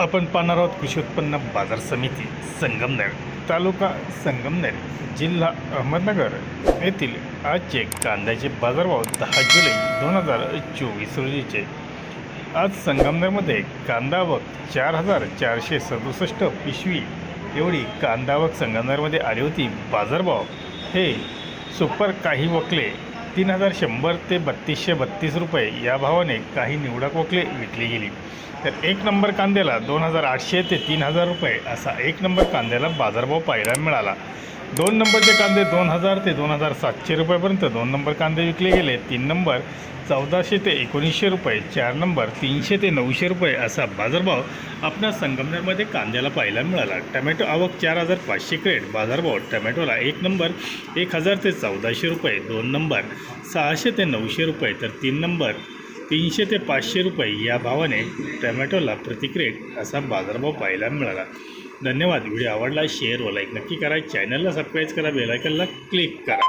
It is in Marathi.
आपण पाहणार आहोत कृषी उत्पन्न बाजार समिती संगमनेर तालुका संगमनेर जिल्हा अहमदनगर येथील आजचे कांद्याचे बाजारभाव दहा जुलै दोन हजार चोवीस रोजीचे. आज संगमनेरमध्ये कांदा आवक चार हजार चारशे सदुसष्ट पिशवी. एवढी कांदा आवक संगमनेरमध्ये आली होती. बाजारभाव हे सुपर काही वकले तीन हजार शंभर ते बत्तीसशे बत्तीस रुपये या भावाने काही निवडक वकले विकली गेली. तर एक नंबर कांद्याला दोन हजार आठशे ते तीन हजार रुपये असा एक नंबर कांद्याला बाजारभाव पाहायला मिळाला. दोन नंबरचे कांदे दोन हजार ते दोन हजार सातशे रुपयापर्यंत दोन नंबर कांदे विकले गेले. तीन नंबर चौदाशे ते एकोणीसशे रुपये चार नंबर तीनशे ते नऊशे रुपये असा बाजारभाव आपल्या संगमनेरमध्ये कांद्याला पाहायला मिळाला. टमॅटो आवक चार हजार पाचशे क्रेट बाजारभाव टमॅटोला एक नंबर एक हजार ते चौदाशे रुपये दोन नंबर सहाशे ते नऊशे रुपये तर तीन नंबर तीनशे ते पाचशे रुपये या भावाने टमॅटोला प्रतिक्रेट असा बाजारभाव पाहायला मिळाला. धन्यवाद. व्हिडिओ आवडला शेअर व लाईक नक्की करा. चॅनलला सबस्क्राईब करा बेलायकनला क्लिक करा.